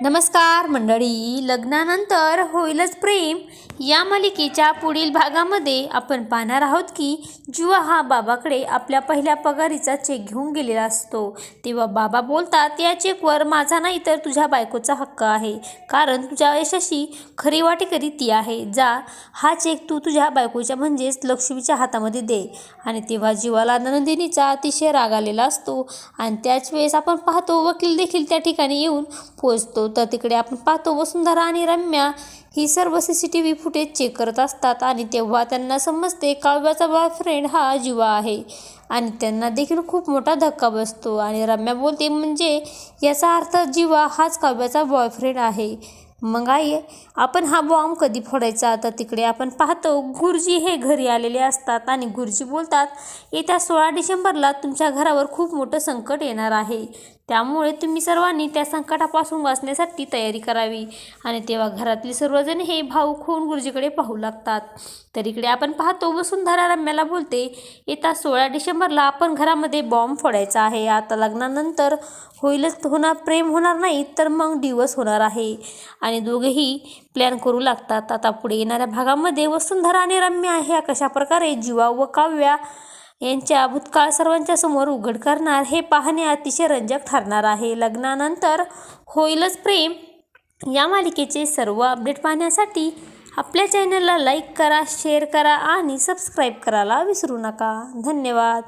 नमस्कार मंडळी. लग्नानंतर होईलच प्रेम. या मालिकेच्या पुढील भागामध्ये आपण पाहणार आहोत की जुवा हा बाबाकडे आपल्या पहिल्या पगारीचा चेक घेऊन गेलेला असतो. तेव्हा बाबा बोलतात या चेकवर माझा नाही तर तुझ्या बायकोचा हक्क आहे. कारण तुझ्या यशाशी खरी वाटेकरी ती आहे. जा हा चेक तू तुझ्या बायकोच्या म्हणजेच लक्ष्मीच्या हातामध्ये दे. आणि तेव्हा जीवाला नंदिनीचा अतिशय राग आलेला असतो. आणि त्याच वेळेस आपण पाहतो वकील देखील त्या ठिकाणी येऊन पोचतो. तर तिकडे आपण पाहतो वसुंधरा आणि रम्या ही सर्व C C T V footage check करत असतात आणि तेव्हा त्यांना समजते काव्याचा बॉयफ्रेंड हा जीवा आहे. आणि त्यांना देखील खूप मोठा धक्का बसतो आणि रम्या बोलते म्हणजे याचा अर्थ जीवा हाच काव्याचा बॉयफ्रेंड आहे. मग आई आपण हा बॉम्ब कधी फोडायचा? तर तिकडे आपण पाहतो गुरुजी हे घरी आलेले असतात आणि गुरुजी बोलतात येत्या सोळा डिसेंबरला तुमच्या घरावर खूप मोठं संकट येणार आहे. त्यामुळे तुम्ही सर्वांनी त्या संकटापासून वाचण्यासाठी तयारी करावी. आणि तेव्हा घरातील सर्वजण हे भाऊक होऊन गुरुजीकडे पाहू लागतात. तर इकडे आपण पाहतो वसुंधरा रम्याला बोलते येत्या सोळा डिसेंबरला आपण घरामध्ये बॉम्ब फोडायचा आहे. आता लग्नानंतर होईलच होणार प्रेम होणार नाही तर मग दिवस होणार आहे. आणि दोघेही प्लॅन करू लागतात. आता पुढे येणाऱ्या भागामध्ये वसुंधरा आणि रम्या ह्या कशा प्रकारे जीवा व काव्या यांच्या भूतकाळ सर्वांच्या समोर उघड करणार हे पाहणे अतिशय रंजक ठरणार आहे. लग्नानंतर होईलच प्रेम. या मालिकेचे सर्व अपडेट पाहण्यासाठी आपल्या चॅनलला लाईक करा शेअर करा आणि सबस्क्राईब करायला विसरू नका. धन्यवाद.